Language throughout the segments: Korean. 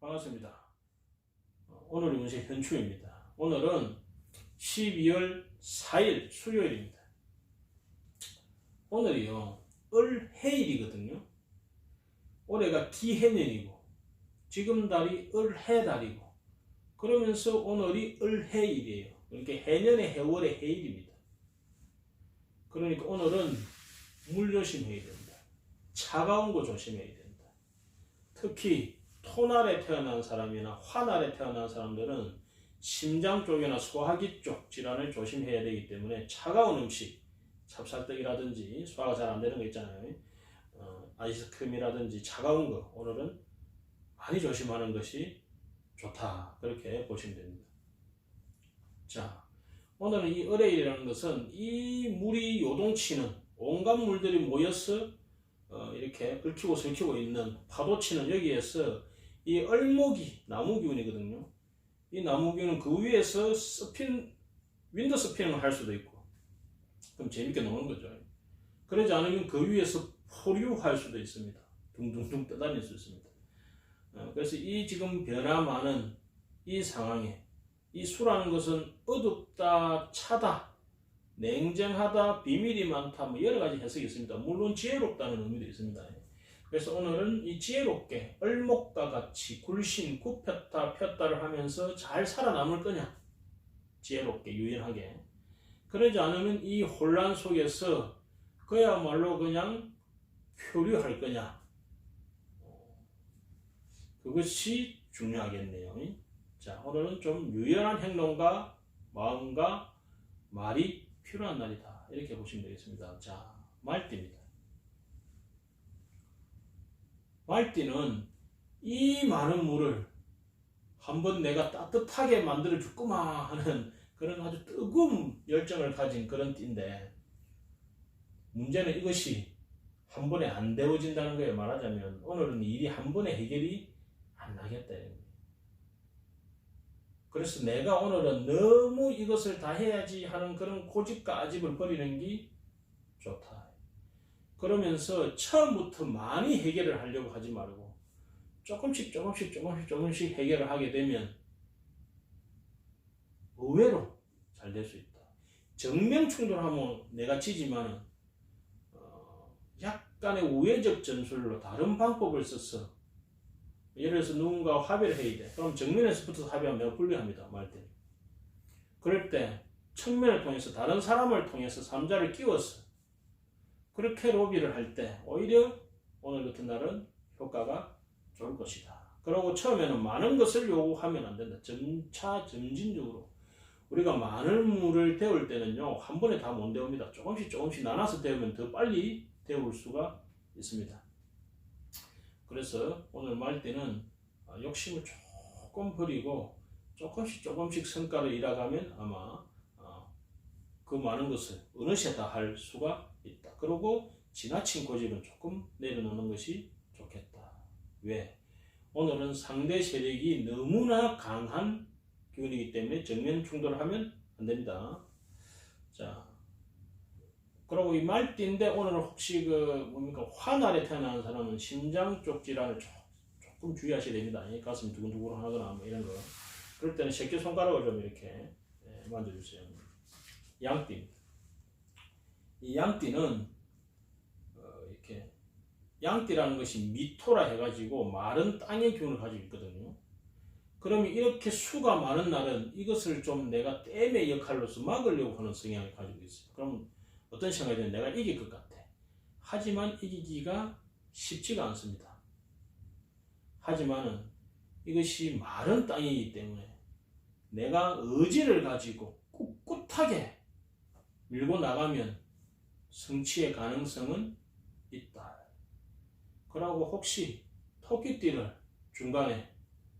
반갑습니다. 어, 오늘의 운세 현추입니다. 오늘은 12월 4일 수요일입니다. 오늘이요, 을해일이거든요. 올해가 기해년이고, 지금 달이 을해달이고, 그러면서 오늘이 을해일이에요. 이렇게 해년의 해월의 해일입니다. 그러니까 오늘은 물 조심해야 된다. 차가운 거 조심해야 된다. 특히 토날에 태어난 사람이나 화날에 태어난 사람들은 심장 쪽이나 소화기 쪽 질환을 조심해야 되기 때문에 차가운 음식, 찹쌀떡이라든지 소화가 잘 안 되는 거 있잖아요. 어, 아이스크림이라든지 차가운 거 오늘은 많이 조심하는 것이 좋다. 그렇게 보시면 됩니다. 자, 오늘은 이 을해일이라는 것은 이 물이 요동치는 온갖 물들이 모여서 어, 이렇게 얽히고 설키고 있는 파도치는 여기에서 이 얼목이 나무 기운이거든요. 이 나무 기운은 그 위에서 스핀, 윈드 스피닝을 할 수도 있고, 그럼 재밌게 노는 거죠. 그러지 않으면 그 위에서 포류할 수도 있습니다. 둥둥둥 떠다닐 수 있습니다. 어, 그래서 이 지금 변화 많은 이 상황에 이 수라는 것은 어둡다, 차다, 냉정하다, 비밀이 많다, 뭐 여러 가지 해석이 있습니다. 물론 지혜롭다는 의미도 있습니다. 그래서 오늘은 이 지혜롭게 얼목과 같이 굴신, 굽혔다, 폈다를 하면서 잘 살아남을 거냐? 지혜롭게, 유연하게. 그러지 않으면 이 혼란 속에서 그야말로 그냥 표류할 거냐? 그것이 중요하겠네요. 자, 오늘은 좀 유연한 행동과 마음과 말이 필요한 날이다. 이렇게 보시면 되겠습니다. 자, 말띠입니다. 말띠는 이 많은 물을 한번 내가 따뜻하게 만들어 줄구만 하는 그런 아주 뜨거운 열정을 가진 그런 띠인데 문제는 이것이 한 번에 안 데워진다는 거에 말하자면 오늘은 일이 한 번에 해결이 안 나겠다. 그래서 내가 오늘은 너무 이것을 다 해야지 하는 그런 고집과 아집을 버리는 게 좋다. 그러면서 처음부터 많이 해결을 하려고 하지 말고 조금씩 조금씩 조금씩 조금씩 해결을 하게 되면 의외로 잘 될 수 있다. 정면 충돌하면 내가 지지만 어, 약간의 우회적 전술로 다른 방법을 써서 예를 들어서 누군가 합의를 해야 돼. 그럼 정면에서 붙어서 합의하면 내가 불리합니다. 말 때. 그럴 때 측면을 통해서 다른 사람을 통해서 삼자를 끼워서 그렇게 로비를 할 때 오히려 오늘 같은 날은 효과가 좋을 것이다. 그리고 처음에는 많은 것을 요구하면 안 된다. 점차 점진적으로 우리가 많은 물을 데울 때는요 한 번에 다 못 데웁니다. 조금씩 조금씩 나눠서 데우면 더 빨리 데울 수가 있습니다. 그래서 오늘 말 때는 아, 욕심을 조금 버리고 조금씩 조금씩 성과를 이뤄가면 아마 어, 그 많은 것을 어느새 다 할 수가 있다. 그리고 지나친 고집은 조금 내려놓는 것이 좋겠다. 왜? 오늘은 상대 세력이 너무나 강한 기운이기 때문에 정면 충돌을 하면 안 됩니다. 자, 그리고 이 말띠인데 오늘 혹시 그 뭡니까 화날에 태어난 사람은 심장 쪽 질환을 조, 조금 주의하셔야 됩니다. 이 가슴이 두근두근 하거나 뭐 이런 거. 그럴 때는 새끼 손가락을 좀 이렇게 예, 만져주세요. 양띠입니다. 이 양띠는 어, 이렇게 양띠라는 것이 미토라 해가지고 마른 땅의 기운을 가지고 있거든요. 그러면 이렇게 수가 많은 날은 이것을 좀 내가 댐의 역할로서 막으려고 하는 성향을 가지고 있어요. 그럼 어떤 생각이 드는 내가 이길 것 같아. 하지만 이기기가 쉽지가 않습니다. 하지만은 이것이 마른 땅이기 때문에 내가 의지를 가지고 꿋꿋하게 밀고 나가면 성취의 가능성은 있다. 그러고 혹시 토끼띠를 중간에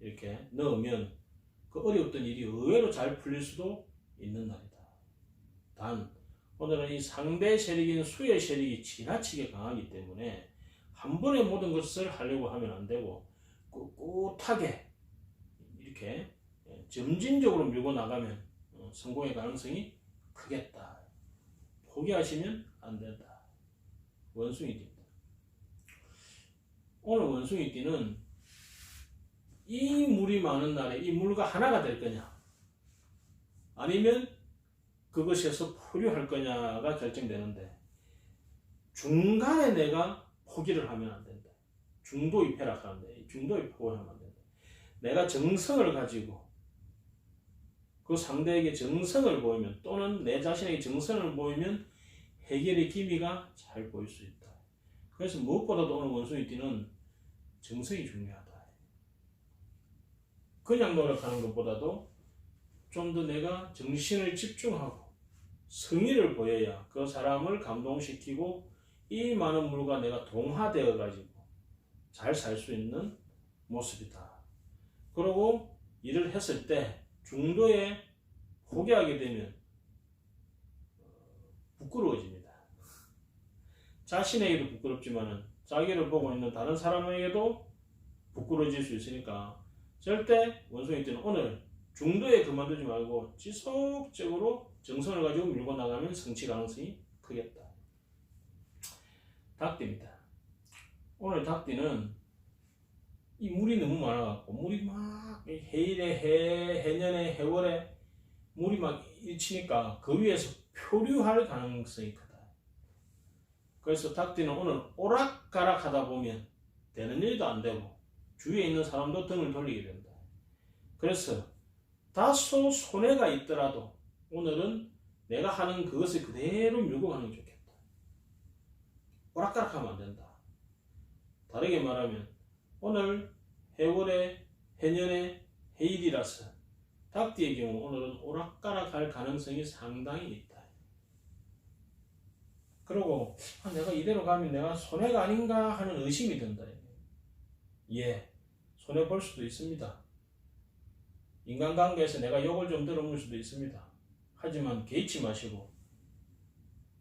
이렇게 넣으면 그 어려웠던 일이 의외로 잘 풀릴 수도 있는 날이다. 단 오늘은 이 상대 세력인 수의 세력이 지나치게 강하기 때문에 한 번에 모든 것을 하려고 하면 안 되고 꿋꿋하게 이렇게 점진적으로 밀고 나가면 어, 성공의 가능성이 크겠다. 포기하시면 안 된다. 원숭이 띠입니다. 오늘 원숭이 띠는 이 물이 많은 날에 이 물과 하나가 될 거냐 아니면 그것에서 포류할 거냐가 결정되는데 중간에 내가 포기를 하면 안 된다. 중도에 폐락하는데 중도에 포기하면 안 된다. 내가 정성을 가지고 그 상대에게 정성을 보이면 또는 내 자신에게 정성을 보이면 해결의 기미가 잘 보일 수 있다. 그래서 무엇보다도 오늘 원숭이 띠는 정성이 중요하다. 그냥 노력하는 것보다도 좀 더 내가 정신을 집중하고 성의를 보여야 그 사람을 감동시키고 이 많은 물과 내가 동화되어 가지고 잘 살 수 있는 모습이다. 그리고 일을 했을 때 중도에 포기하게 되면 어, 부끄러워집니다. 자신에게도 부끄럽지만은 자기를 보고 있는 다른 사람에게도 부끄러워질 수 있으니까 절대 원숭이 때는 오늘 중도에 그만두지 말고 지속적으로 정성을 가지고 밀고 나가면 성취 가능성이 크겠다. 닭띠입니다. 오늘 닭띠는 이 물이 너무 많아갖고 물이 막 해일에 해 해년에 해월에 물이 막 일치니까 그 위에서 표류할 가능성이 크다. 그래서 닭띠는 오늘 오락가락 하다 보면 되는 일도 안 되고 주위에 있는 사람도 등을 돌리게 된다. 그래서 다소 손해가 있더라도 오늘은 내가 하는 그것을 그대로 밀고 가는 게 좋겠다. 오락가락 하면 안 된다. 다르게 말하면 오늘 해월의 해년의 해일이라서 닭띠의 경우 오늘은 오락가락 할 가능성이 상당히. 그리고 아, 내가 이대로 가면 내가 손해가 아닌가 하는 의심이 든다. 예, 손해 볼 수도 있습니다. 인간관계에서 내가 욕을 좀 들어볼 수도 있습니다. 하지만 개의치 마시고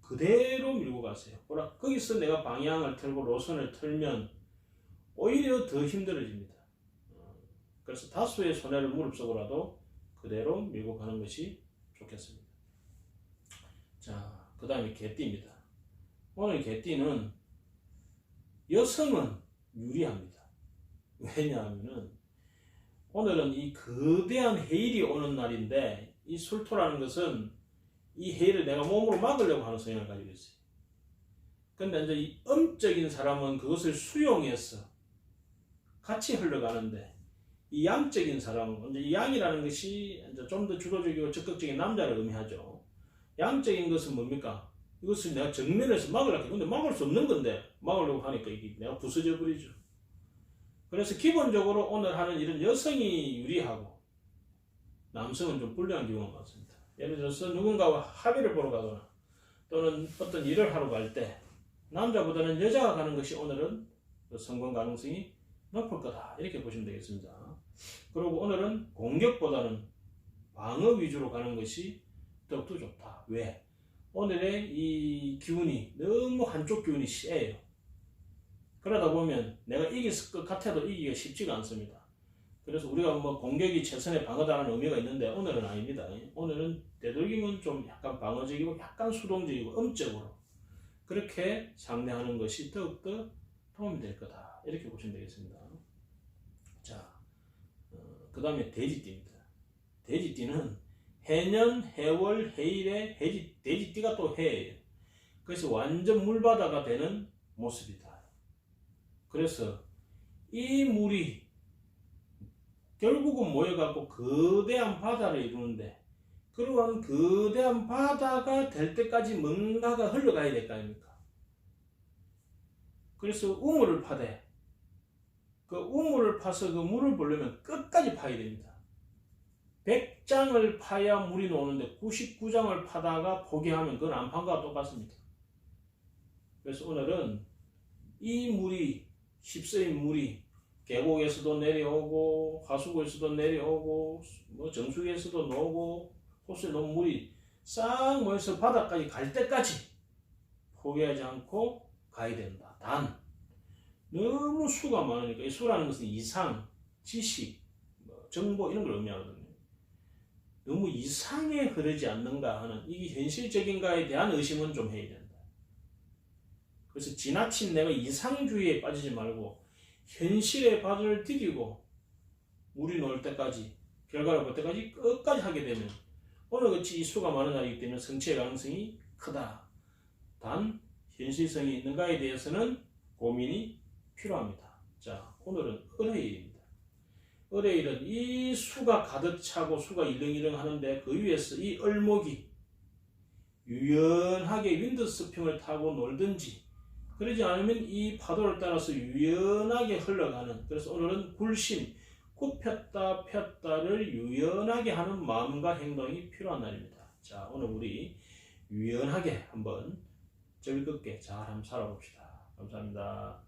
그대로 밀고 가세요. 보라 거기서 내가 방향을 틀고 노선을 틀면 오히려 더 힘들어집니다. 어, 그래서 다수의 손해를 무릅쓰고라도 그대로 밀고 가는 것이 좋겠습니다. 자, 그 다음에 개띠입니다. 오늘 개띠는 여성은 유리합니다. 왜냐하면은 오늘은 이 거대한 해일이 오는 날인데 이 술토라는 것은 이 해일을 내가 몸으로 막으려고 하는 성향을 가지고 있어요. 근데 이제 이 음적인 사람은 그것을 수용해서 같이 흘러가는데 이 양적인 사람은 이제 이 양이라는 것이 좀 더 주도적이고 적극적인 남자를 의미하죠. 양적인 것은 뭡니까? 이것을 내가 정면에서 막으려고 근데 막을 수 없는 건데 막으려고 하니까 이게 내가 부서져 버리죠. 그래서 기본적으로 오늘 하는 일은 여성이 유리하고 남성은 좀 불리한 경우가 많습니다. 예를 들어서 누군가와 합의를 보러 가거나 또는 어떤 일을 하러 갈 때 남자보다는 여자가 가는 것이 오늘은 그 성공 가능성이 높을 거다. 이렇게 보시면 되겠습니다. 그리고 오늘은 공격보다는 방어 위주로 가는 것이 더욱더 좋다. 왜? 오늘의 이 기운이 너무 한쪽 기운이 세요. 그러다 보면 내가 이길 것 같아도 이기기가 쉽지가 않습니다. 그래서 우리가 뭐 공격이 최선의 방어다라는 의미가 있는데 오늘은 아닙니다. 오늘은 되도록이면 좀 약간 방어적이고 약간 수동적이고 음적으로 그렇게 상대하는 것이 더욱더 도움이 될 거다. 이렇게 보시면 되겠습니다. 자, 어, 그 다음에 돼지띠입니다. 돼지띠는 해년, 해월, 해일에 해지, 돼지띠가 또 해예요. 그래서 완전 물바다가 되는 모습이다. 그래서 이 물이 결국은 모여갖고 거대한 바다를 이루는데 그러한 거대한 바다가 될 때까지 뭔가가 흘러가야 될 거 아닙니까? 그래서 우물을 파되 그 우물을 파서 그 물을 보려면 끝까지 파야 됩니다. 100장을 파야 물이 나오는데 99장을 파다가 포기하면 그건 안판 거와 똑같습니다. 그래서 오늘은 이 물이 휩쓸린 물이 계곡에서도 내려오고 하수구에서도 내려오고 뭐 정수기에서도 나오고 호수에 놓은 물이 싹 모여서 바닥까지 갈 때까지 포기하지 않고 가야 된다. 단 너무 수가 많으니까 이 수라는 것은 이상, 지식, 뭐 정보 이런 걸 의미하거든요. 너무 이상에 흐르지 않는가 하는 이게 현실적인가에 대한 의심은 좀 해야 된다. 그래서 지나친 내가 이상주의에 빠지지 말고 현실의 발을 디디고 물이 녹을 때까지 결과를 볼 때까지 끝까지 하게 되면 오늘같이 이 수가 많은 날이기 때문에 성취의 가능성이 크다. 단 현실성이 있는가에 대해서는 고민이 필요합니다. 자, 오늘은 을해일입니다. 을해일은 이 수가 가득 차고 수가 일렁일렁 하는데 그 위에서 이 을목이 유연하게 윈드스핑을 타고 놀든지 그러지 않으면 이 파도를 따라서 유연하게 흘러가는 그래서 오늘은 굴심 굽혔다 폈다를 유연하게 하는 마음과 행동이 필요한 날입니다. 자 오늘 우리 유연하게 한번 즐겁게 잘 한번 살아봅시다. 감사합니다.